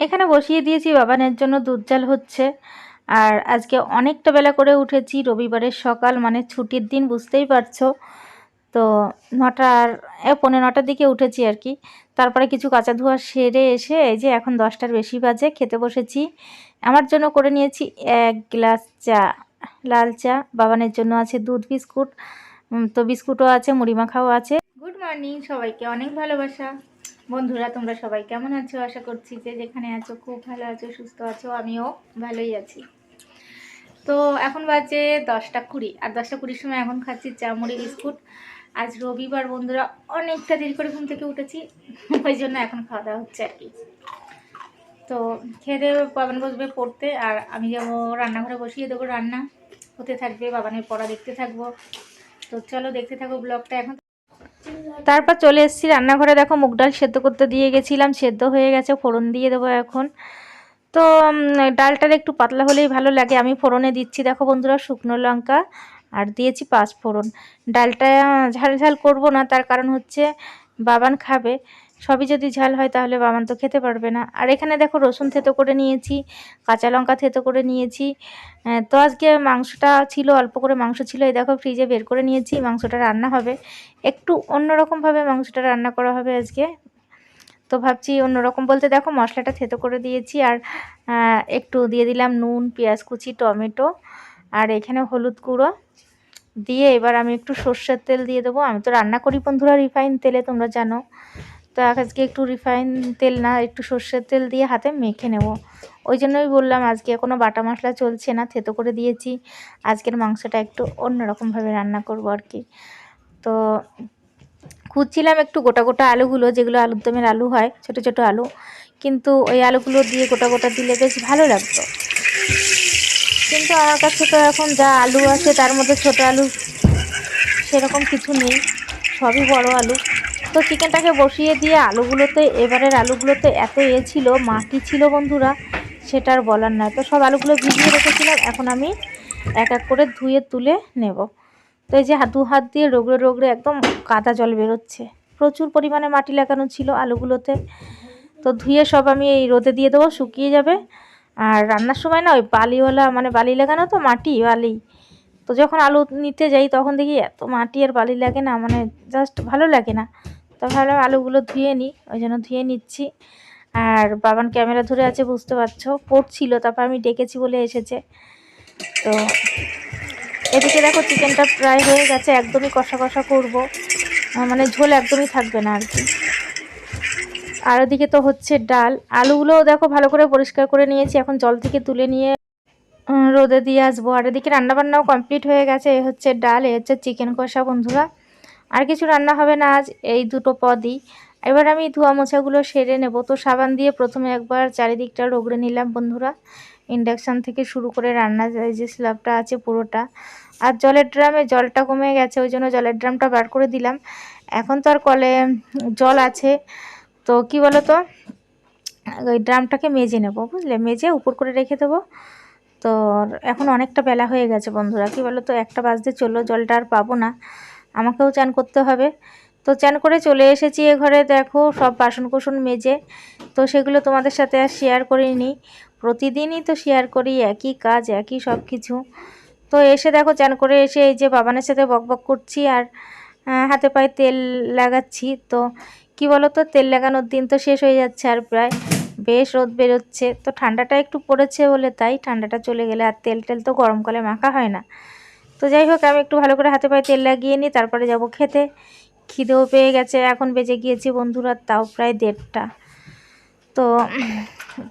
এখানে বসিয়ে দিয়েছি বাবানের জন্য দুধ জাল হচ্ছে। আর আজকে অনেকটা বেলা করে উঠেছি, রবিবারের সকাল মানে ছুটির দিন, বুঝতেই পারছ। তো নটার, এ পৌনে নটার দিকে উঠেছি আর কি। তারপরে কিছু কাঁচা ধোয়া সেরে এসে, এই যে এখন দশটার বেশি বাজে, খেতে বসেছি। আমার জন্য করে নিয়েছি এক গ্লাস চা, লাল চা। বাবানের জন্য আছে দুধ, বিস্কুট। তো বিস্কুটও আছে, মুড়ি মাখাও আছে। গুড মর্নিং সবাইকে, অনেক ভালোবাসা। বন্ধুরা, তোমরা সবাই কেমন আছো? আশা করছি যে যেখানে আছো খুব ভালো আছো, সুস্থ আছো, আমিও ভালোই আছি। তো এখন বাজে দশটা কুড়ি, আর দশটা কুড়ির সময় এখন খাচ্ছি চা মুড়ি বিস্কুট। আজ রবিবার, বন্ধুরা, অনেকটা দেরি করে ঘুম থেকে উঠেছি, ওই জন্য এখন খাওয়া দাওয়া হচ্ছে আর কি। তো খেয়ে দেবে বাবান বসবে পড়তে, আর আমি যাব রান্নাঘরে বসিয়ে দেবো রান্না। হতে থাকবে, বাবানের পড়া দেখতে থাকব। তো চলো দেখতে থাকো ব্লগটা এখন। তারপর চলে এসেছি রান্নাঘরে। দেখো মুগ ডাল সেদ্ধ করতে দিয়ে গেছিলাম, সেদ্ধ হয়ে গেছে, ফোড়ন দিয়ে দেবো এখন। তো ডালটা ডালটার একটু পাতলা হলেই ভালো লাগে। আমি ফোড়নে দিচ্ছি, দেখো বন্ধুরা, শুকনো লঙ্কা আর দিয়েছি পাঁচ ফোড়ন। ডালটা ঝাল ঝাল করব না, তার কারণ হচ্ছে বাবান খাবে। সবই যদি ঝাল হয় তাহলে বাবান তো খেতে পারবে না। আর এখানে দেখো রসুন থেতো করে নিয়েছি, কাঁচা লঙ্কা থেতো করে নিয়েছি। তো আজকে মাংসটা ছিল, অল্প করে মাংস ছিল, এই দেখো ফ্রিজে বের করে নিয়েছি, মাংসটা রান্না হবে। একটু অন্যরকমভাবে মাংসটা রান্না করা হবে আজকে। তো ভাবছি অন্যরকম বলতে দেখো মশলাটা থেতো করে দিয়েছি, আর একটু দিয়ে দিলাম নুন, পেঁয়াজ কুচি, টমেটো, আর এখানে হলুদ গুঁড়ো। দিয়ে এবার আমি একটু সর্ষের তেল দিয়ে দেবো। আমি তো রান্না করি বন্ধুরা রিফাইন তেলে, তোমরা জানো। তো আজকে একটু রিফাইন তেল না, একটু সর্ষের তেল দিয়ে হাতে মেখে নেব। ওই জন্যই বললাম, আজকে কোনো বাটা মশলা চলছে না, থেতো করে দিয়েছি। আজকের মাংসটা একটু অন্যরকমভাবে রান্না করব আর কি। তো খুঁজছিলাম একটু গোটা গোটা আলুগুলো, যেগুলো আলুর দমের আলু হয়, ছোট ছোট আলু। কিন্তু ওই আলুগুলো দিয়ে গোটা গোটা দিলে বেশ ভালো লাগতো। কিন্তু আমার কাছে তো এখন যা আলু আছে, তার মধ্যে ছোট আলু সেরকম কিছু নেই। সবই বড় আলু। তো চিকেনটাকে বসিয়ে দিয়ে আলুগুলোতে, এবারের আলুগুলোতে এত এ ছিল মাটি ছিল বন্ধুরা? সেটা আর বলার নয় তো সব আলুগুলো ভিজিয়ে রেখেছিলাম, এখন আমি এক এক করে ধুয়ে তুলে নেব। তো এই যে দু হাত দিয়ে রোগড়ে রোগড়ে একদম কাদা জল বেরোচ্ছে। প্রচুর পরিমাণে মাটি লাগানো ছিল আলুগুলোতে। তো ধুয়ে সব আমি এই রোদে দিয়ে দেবো, শুকিয়ে যাবে। আর রান্নার সময় না ওই বালিওয়ালা মানে বালি লাগানো তো মাটি, বালি। তো যখন আলু নিতে যাই তখন দেখি এত মাটি আর বালি লাগে না মানে জাস্ট ভালো লাগে না। তো ভাবলাম আলুগুলো ধুয়ে নিই, ওই জন্য ধুয়ে নিচ্ছি। আর বাবান ক্যামেরা ধরে আছে, বুঝতে পারছ? পড়ছিল, তারপর আমি ডেকেছি বলে এসেছে। তো এদিকে দেখো চিকেনটা প্রায় হয়ে গেছে, একদমই কষা কষা করব। মানে ঝোল একদমই থাকবে না আর কি। আর ওদিকে তো হচ্ছে ডাল। আলুগুলোও দেখো, ভালো করে পরিষ্কার করে নিয়েছি, এখন জল থেকে তুলে নিয়ে রোদে দিয়ে আসব। আর এদিকে রান্নাবান্নাও কমপ্লিট হয়ে গেছে, এ হচ্ছে ডাল, এ হচ্ছে চিকেন কষা, বন্ধুরা। আর কিছু রান্না হবে না আজ, এই দুটো পদই। এবার আমি ধোয়া মোছাগুলো সেরে নেব। তো সাবান দিয়ে প্রথমে একবার চারিদিকটা রগড়ে নিলাম বন্ধুরা। ইন্ডাকশান থেকে শুরু করে রান্না যে স্ল্যাবটা আছে পুরোটা। আর জলের ড্রামে জলটা কমে গেছে, ওই জন্য জলের ড্রামটা বার করে দিলাম। এখন তো আর কলে জল আছে। তো কি বলো তো ওই ড্রামটাকে মেজে নেব, বুঝলে? মেজে উপর করে রেখে দেবো। তো এখন অনেকটা বেলা হয়ে গেছে বন্ধুরা। কি বলো তো একটা বাজতে চলল, জলটা আর পাবো না। আমাকেও চান করতে হবে। তো চান করে চলে এসেছি এ ঘরে, দেখো সব বাসন কোসন মেজে। তো সেগুলো তোমাদের সাথে আর শেয়ার করিনি। প্রতিদিনই তো শেয়ার করি, একই কাজ, একই সব কিছু তো এসে দেখো চান করে এসে এই যে বাবানের সাথে বকবক করছি আর হাতে পায়ে তেল লাগাচ্ছি। তো কি বলো তো তেল লাগানোর দিন তো শেষ হয়ে যাচ্ছে আর প্রায় বেশ রোদ বেরোচ্ছে। তো ঠান্ডাটা একটু পড়েছে বলে তাই ঠান্ডাটা চলে গেলে আর তেল টেল তো গরমকালে মাখা হয় না। তো যাই হোক, আমি একটু ভালো করে হাতে পায়ে তেল লাগিয়ে নিই, তারপরে যাব খেতে। খিদেও পেয়ে গেছে, এখন বেজে গিয়েছি বন্ধুরা, তাও প্রায় দেড়টা। তো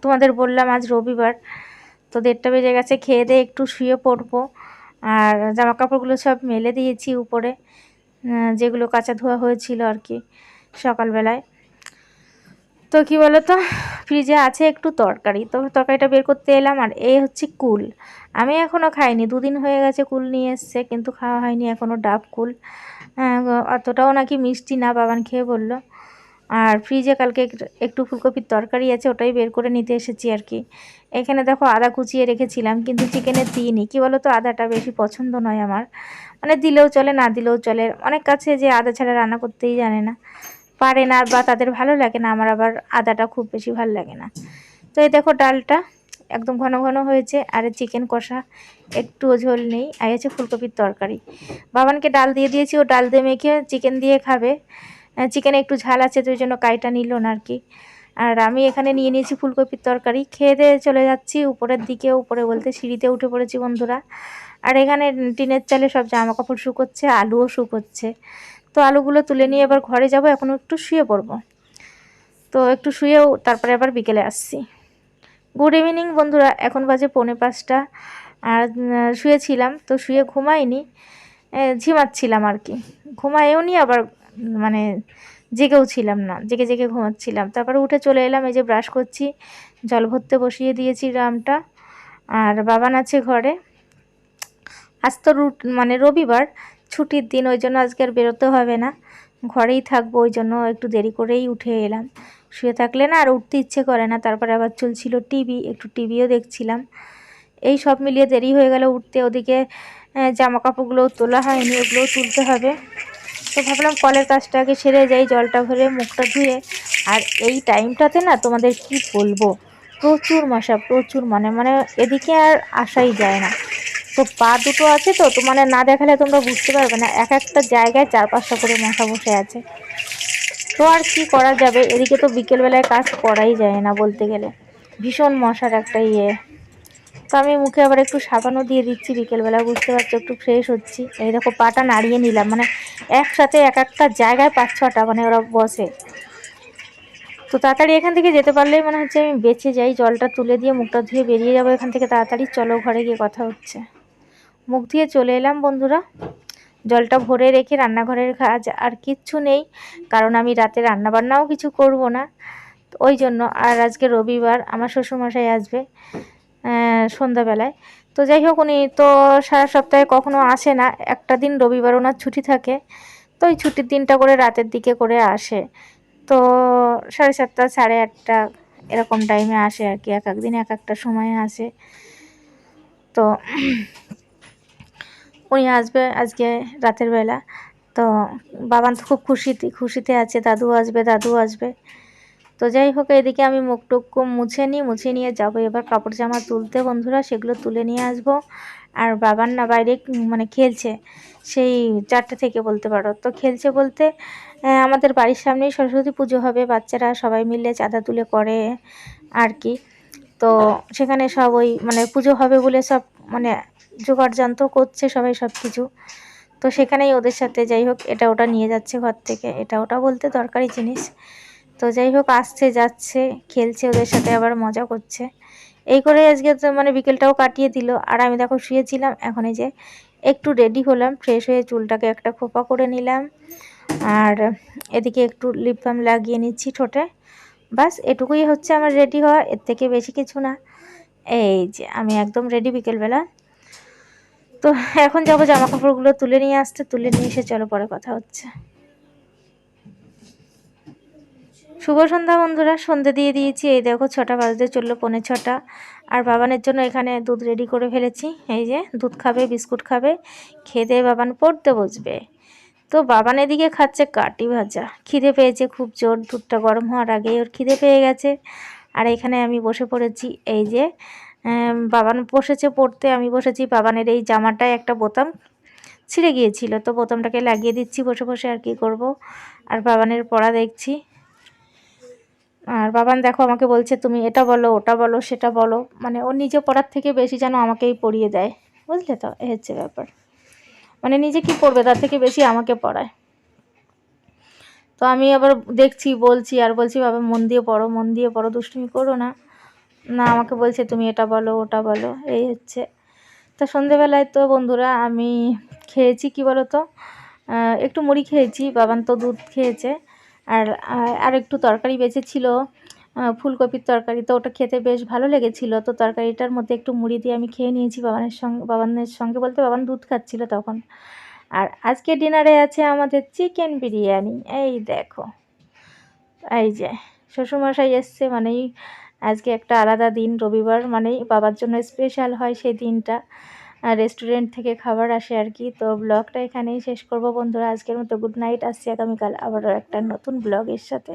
তোমাদের বললাম আজ রবিবার, তো দেড়টা বেজে গেছে, খেয়ে দিয়ে একটু শুয়ে পড়ব। আর জামা কাপড়গুলো সব মেলে দিয়েছি উপরে যেগুলো কাঁচা ধোয়া হয়েছিল আর কি সকালবেলায়। তো কি বলো তো ফ্রিজে আছে একটু তরকারি। তো তরকারিটা বের করতে এলাম আর এই হচ্ছে কুল। আমি এখনও খাইনি, দুদিন হয়ে গেছে কুল নিয়ে এসছে, কিন্তু খাওয়া হয়নি এখনও ডাব কুল। অতটাও নাকি মিষ্টি না বাবান খেয়ে বলল। আর ফ্রিজে কালকে একটু ফুলকপির তরকারি আছে, ওটাই বের করে নিতে এসেছি আর কি। এখানে দেখো আদা কুচিয়ে রেখেছিলাম, কিন্তু চিকেনে দিইনি। কী বলো তো আদাটা বেশি পছন্দ নয় আমার। মানে দিলেও চলে, না দিলেও চলে। অনেক কাছে যে আদা ছাড়া রান্না করতেই জানে না। পারে না বা তাদের ভালো লাগে না, আমার আবার আদাটা খুব বেশি ভালো লাগে না। তো এই দেখো ডালটা একদম ঘন ঘন হয়েছে, আর চিকেন কষা একটুও ঝোল নেই, আর আছে ফুলকপির তরকারি। বাবানকে ডাল দিয়ে দিয়েছি, ও ডাল দিয়ে মেখে চিকেন দিয়ে খাবে। চিকেনে একটু ঝাল আছে, তো ওই জন্য কাইটা নিল না আর কি। আর আমি এখানে নিয়ে নিয়েছি ফুলকপির তরকারি, খেয়ে দিয়ে চলে যাচ্ছি উপরের দিকে, উপরে বলতে সিঁড়িতে উঠে পড়েছি বন্ধুরা। আর এখানে টিনের চালে সব জামা কাপড় শুকোচ্ছে, আলুও শুকোচ্ছে। তো আলুগুলো তুলে নিয়ে এবার ঘরে যাব, এখন একটু শুয়ে পড়ব। তো একটু শুয়েও তারপরে আবার বিকেলে আসছি। গুড ইভিনিং বন্ধুরা, এখন বাজে পৌনে পাঁচটা। আর শুয়েছিলাম, তো শুয়ে ঘুমাইনি। ঝিমাচ্ছিলাম আর কি। ঘুমায়ও নি, আবার মানে জেগেও ছিলাম না, জেগে জেগে ঘুমাচ্ছিলাম। তারপরে উঠে চলে এলাম, এই যে ব্রাশ করছি, জল ভরতে বসিয়ে দিয়েছি রামটা আর বাবান আছে ঘরে। আজ তো রুট মানে রবিবার ছুটির দিন, ওই জন্য আজকে আর বেরোতে হবে না। ঘরেই থাকব, ওই জন্য একটু দেরি করেই উঠে এলাম। শুয়ে থাকলে না আর উঠতে ইচ্ছে করে না, তারপরে আবার চলছিল টিভি, একটু টিভিও দেখছিলাম। এই সব মিলিয়ে দেরি হয়ে গেল উঠতে, ওদিকে জামা কাপড়গুলোও তোলা হয়নি, ওগুলোও তুলতে হবে। তো ভাবলাম কলের কাজটা আগে সেরে যাই, জলটা ভরে মুখটা ধুয়ে। আর এই টাইমটাতে না তোমাদের কি বলব? প্রচুর মশা, প্রচুর মানে মানে এদিকে আর আসাই যায় না। তো পা দুটো আছে তো তো মানে না দেখালে তোমরা বুঝতে পারবে না। এক একটা জায়গায় চার পাঁচটা করে মশা বসে আছে। তো আর কি করা যাবে? এদিকে তো বিকেলবেলায় কাজ করাই যায় না বলতে গেলে। ভীষণ মশার একটা ইয়ে। তো আমি মুখে আবার একটু সাবানও দিয়ে দিচ্ছি, বিকেলবেলা বুঝতে পারছ, একটু ফ্রেশ হচ্ছি। এই দেখো, পাটা নাড়িয়ে নিলাম। মানে একসাথে এক একটা জায়গায় পাঁচ ছটা মানে ওরা বসে। তো তাড়াতাড়ি এখান থেকে যেতে পারলেই মনে হচ্ছে আমি বেঁচে যাই। জলটা তুলে দিয়ে মুখটা ধুয়ে বেরিয়ে যাব এখান থেকে। তাড়াতাড়ি চলো, ঘরে গিয়ে কথা হচ্ছে। মুখ ধুয়ে চলে এলাম, বন্ধুরা। জলটা ভরে রেখে রান্নাঘরের কাজ আর কিচ্ছু নেই, কারণ আমি রাতে রান্নাবান্নাও কিছু করব না। ওই জন্য আর আজকে রবিবার, আমার শ্বশুরমশাই আসবে সন্ধ্যাবেলায়। তো যাই হোক, উনি তো সারা সপ্তাহে কখনো আসে না, একটা দিন রবিবার ওনার ছুটি থাকে, তো ওই ছুটির দিনটা করে রাতের দিকে করে আসে। তো সাড়ে সাতটা, সাড়ে আটটা এরকম টাইমে আসে আর কি, এক এক দিন এক একটা সময়ে আসে। তো উনি আসবে আজকে রাতের বেলা। তো বাবান তো খুব খুশিতে খুশিতে আছে দাদু আসবে দাদু আসবে। তো যাই হোক, এদিকে আমি মুখ টুক মুছে নিই, মুছে নিয়ে যাব। এবার কাপড় জামা তুলতে বন্ধুরা, সেগুলো তুলে নিয়ে আসব। আর বাবার না বাইরে মানে খেলছে, সেই চারটে থেকে বলতে পারো। তো খেলছে বলতে আমাদের বাড়ির সামনেই সরস্বতী পুজো হবে, বাচ্চারা সবাই মিলে চাঁদা তুলে করে আর কি। তো সেখানে সব ওই মানে পুজো হবে বলে সব মানে জোগাড় যন্ত্র করছে সবাই সব কিছু। তো সেখানেই ওদের সাথে যাই হোক, এটা ওটা নিয়ে যাচ্ছে ঘর থেকে। এটা ওটা বলতে দরকারি জিনিস। তো যাই হোক, আসছে, যাচ্ছে, খেলছে ওদের সাথে, আবার মজা করছে। এই করে আজকে তো মানে বিকেলটাও কাটিয়ে দিল। আর আমি দেখো শুয়েছিলাম, এখন এই যে একটু রেডি হলাম ফ্রেশ হয়ে চুলটাকে একটা খোপা করে নিলাম। আর এদিকে একটু লিপ বাম লাগিয়ে নিচ্ছি ঠোঁটে। বাস, এটুকুই হচ্ছে আমার রেডি হওয়া, এর থেকে বেশি কিছু না। এই যে, আমি একদম রেডি বিকেলবেলা। তো এখন যাব জামা কাপড়গুলো তুলে নিয়ে আসতে, তুলে নিয়ে এসে চলো পরে কথা হচ্ছে। শুভ সন্ধ্যা বন্ধুরা, সন্ধে দিয়ে দিয়েছি। এই দেখো ছটা বাজতে চলল, পৌনে ছটা। আর বাবানের জন্য এখানে দুধ রেডি করে ফেলেছি। এই যে, দুধ খাবে, বিস্কুট খাবে, খেয়ে বাবান পড়তে বসবে। তো বাবান এদিকে খাচ্ছে কাটি ভাজা। খিদে পেয়েছে, খুব জোর দুধটা গরম হওয়ার আগেই ওর খিদে পেয়ে গেছে। আর এখানে আমি বসে পড়েছি, এই যে বাবান বসেছে পড়তে, আমি বসেছি বাবানের এই জামাটায় একটা বোতাম ছিঁড়ে গিয়েছিল। তো বোতামটাকে লাগিয়ে দিচ্ছি, বসে বসে আর কি করব। আর বাবানের পড়া দেখছি। আর বাবান দেখো, আমাকে বলছে, তুমি এটা বলো, ওটা বলো, সেটা বলো। মানে ও নিজে পড়ার থেকে বেশি যেন আমাকেই পড়িয়ে দেয়। বুঝলে তো? এ হচ্ছে ব্যাপার। মানে নিজে কি পড়বে তার থেকে বেশি আমাকে পড়ায়। তো আমি আবার দেখছি, বলছি, আর বলছি, বাবা, মন দিয়ে পড়ো, মন দিয়ে পড়ো, দুষ্টুমি করো না। না, আমাকে বলছে, তুমি এটা বলো, ওটা বলো। এই হচ্ছে। তা সন্ধেবেলায় তো বন্ধুরা, আমি খেয়েছি, কি বলো তো একটু মুড়ি খেয়েছি, বাবান তো দুধ খেয়েছে। আর আর একটু তরকারি বেঁচেছিল। ফুলকপির তরকারি। তো ওটা খেতে বেশ ভালো লেগেছিলো। তো তরকারিটার মধ্যে একটু মুড়ি দিয়ে আমি খেয়ে নিয়েছি। বাবানের সঙ্গে বাবানের সঙ্গে বলতে বাবান দুধ খাচ্ছিল তখন। আর আজকে ডিনারে আছে আমাদের চিকেন বিরিয়ানি। এই দেখো। এই যে, শ্বশুরমশাই এসছে মানেই আজকে একটা আলাদা দিন। রবিবার মানেই বাবার জন্য স্পেশাল হয় সেই দিনটা। রেস্টুরেন্ট থেকে খাবার আসে আর কি। তো ব্লগটা এখানেই শেষ করব বন্ধুরা। আজকের মতো গুড নাইট আসছি আগামীকাল আবারও একটা নতুন ব্লগের সাথে।